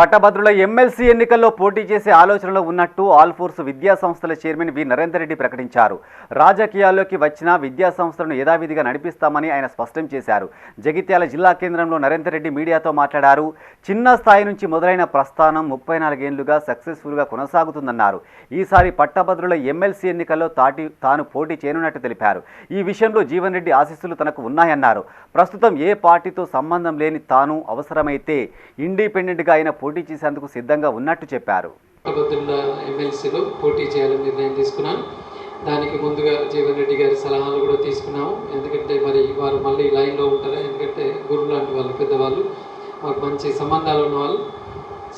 పట్టభద్రుల ఎమ్మెల్సీ ఎన్నికల్లో పోటీ చేసే ఆలోచనలో ఉన్నట్టు ఆల్ ఫోర్స్ విద్యా సంస్థల చైర్మన్ వి. నరేందర్ రెడ్డి ప్రకటించారు. రాజకీయాల్లోకి వచ్చిన విద్యా సంస్థలను యథావిధిగా నడిపిస్తామని ఆయన స్పష్టం చేశారు. జగిత్యాల జిల్లా కేంద్రంలో నరేందర్ రెడ్డి మీడియాతో మాట్లాడారు. చిన్న స్థాయి నుంచి మొదలైన ప్రస్థానం ముప్పై నాలుగేళ్ళుగా సక్సెస్ఫుల్గా కొనసాగుతుందన్నారు. ఈసారి పట్టభద్రుల ఎమ్మెల్సీ ఎన్నికల్లో తాటి తాను పోటీ చేయనున్నట్టు తెలిపారు. ఈ విషయంలో జీవన్ రెడ్డి ఆశీస్సులు తనకు ఉన్నాయన్నారు. ప్రస్తుతం ఏ పార్టీతో సంబంధం లేని తాను అవసరమైతే ఇండిపెండెంట్గా ఆయన పోటీ చేసేందుకు సిద్ధంగా ఉన్నట్టు చెప్పారు. పట్టభద్రుల ఎమ్మెల్సీలో పోటీ చేయాలని నిర్ణయం తీసుకున్నాను దానికి ముందుగా జీవన్ రెడ్డి గారి సలహాలు కూడా తీసుకున్నాము. ఎందుకంటే మరి వారు మళ్ళీ లైన్లో ఉంటారు. ఎందుకంటే గురువు లాంటి వాళ్ళు పెద్దవాళ్ళు. మాకు మంచి సంబంధాలు ఉన్న వాళ్ళు.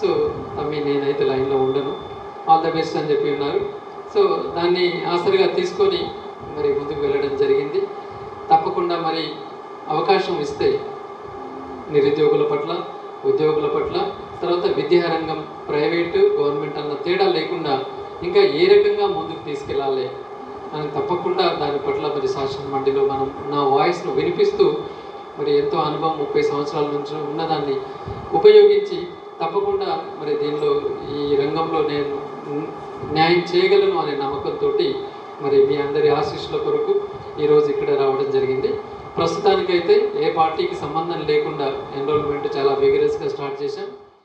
సో తమ్మి నేనైతే లైన్లో ఉండను. ఆల్ ద బెస్ట్ అని చెప్పి ఉన్నారు. సో దాన్ని ఆసరిగా తీసుకొని మరి ముందుకు వెళ్ళడం జరిగింది. తప్పకుండా మరి అవకాశం ఇస్తే నిరుద్యోగుల పట్ల ఉద్యోగుల పట్ల తర్వాత విద్యారంగం ప్రైవేటు గవర్నమెంట్ అన్న తేడా లేకుండా ఇంకా ఏ రకంగా ముందుకు తీసుకెళ్ళాలి అని తప్పకుండా దాని పట్ల మరి శాసన మండలిలో మనం నా వాయిస్ను వినిపిస్తూ మరి ఎంతో అనుభవం ముప్పై సంవత్సరాల నుంచి ఉన్నదాన్ని ఉపయోగించి తప్పకుండా మరి దీనిలో ఈ రంగంలో నేను న్యాయం చేయగలను అనే నమ్మకంతో మరి మీ అందరి ఆశీస్సుల కొరకు ఈరోజు ఇక్కడ రావడం జరిగింది. ప్రస్తుతానికైతే ఏ పార్టీకి సంబంధం లేకుండా ఎన్రోల్మెంట్ చాలా విగరస్గా స్టార్ట్ చేశాం